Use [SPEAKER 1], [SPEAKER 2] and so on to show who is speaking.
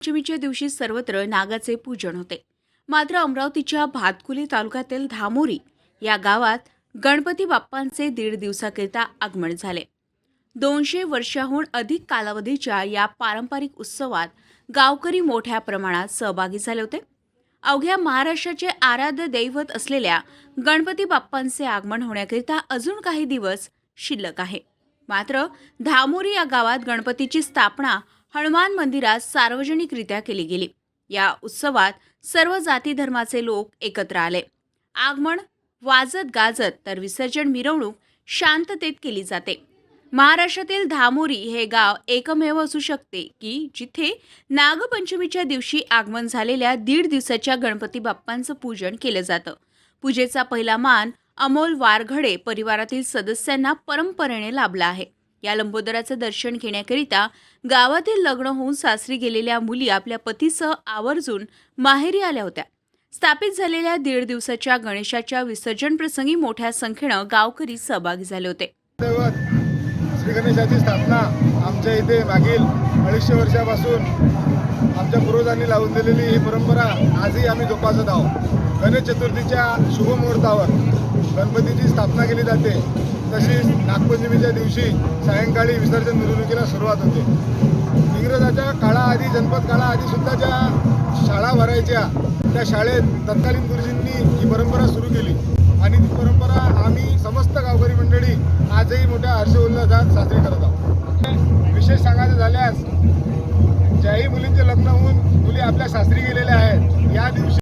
[SPEAKER 1] पंचमीच्या दिवशी सर्वत्र नागाचे पूजन होते. मात्र अमरावतीच्या भातकुली तालुक्यातील धामोरी या गावात गणपती बाप्पांचे दीड दिवसाकरिता आगमन झाले. दोनशे वर्षाहून अधिक कालावधीच्या या पारंपरिक उत्सवात गावकरी मोठ्या प्रमाणात सहभागी झाले होते. अवघ्या महाराष्ट्राचे आराध्य दैवत असलेल्या गणपती बाप्पांचे आगमन होण्याकरिता अजून काही दिवस शिल्लक आहे. मात्र धामोरी या गावात गणपतीची स्थापना हनुमान मंदिरात सार्वजनिकरित्या केली गेली. या उत्सवात सर्व जाती धर्माचे लोक एकत्र आले. आगमन वाजत गाजत तर विसर्जन मिरवणूक शांततेत केली जाते. महाराष्ट्रातील धामोरी हे गाव एकमेव असू शकते की जिथे नागपंचमीच्या दिवशी आगमन झालेल्या दीड दिवसाच्या गणपती बाप्पांचं पूजन केलं जातं. पूजेचा पहिला मान अमोल वारघडे परिवारातील सदस्यांना परंपरेने लाभला आहे. या लंबोदराचं दर्शन घेण्याकरिता गावातील लग्न होऊन सासरी गेलेल्या मुली आपल्या पतीसह आवर्जून माहेरी आल्या होत्या. स्थापित झालेल्या दीड दिवसाच्या गणेशाच्या विसर्जन प्रसंगी मोठ्या संख्येनं गावकरी सहभागी झाले होते.
[SPEAKER 2] श्री गणेशाची स्थापना आमच्या इथे मागील अडीचशे वर्षापासून आमच्या पूर्वजांनी लावून दिलेली ही परंपरा आजही आम्ही जोपासत आहोत. गणेश चतुर्थीच्या शुभमुहूर्तावर गणपतीची स्थापना केली जाते. तशीच नागपंचमीच्या दिवशी सायंकाळी विसर्जन मिरवणुकीला सुरुवात होते. इंग्रजाच्या काळाआधी जनपद काळाआधी सुद्धा ज्या शाळा भरायच्या त्या शाळेत तत्कालीन गुरुजींनी ही परंपरा सुरू केली. आणि ती परंपरा आम्ही समस्त गावकरी मंडळी आजही मोठ्या हर्षोल्लासात साजरी करत आहोत. विशेष सांगायचं झाल्यास ज्याही मुलींचे लग्न होऊन मुली आपल्या सासरी गेलेल्या आहेत या दिवशी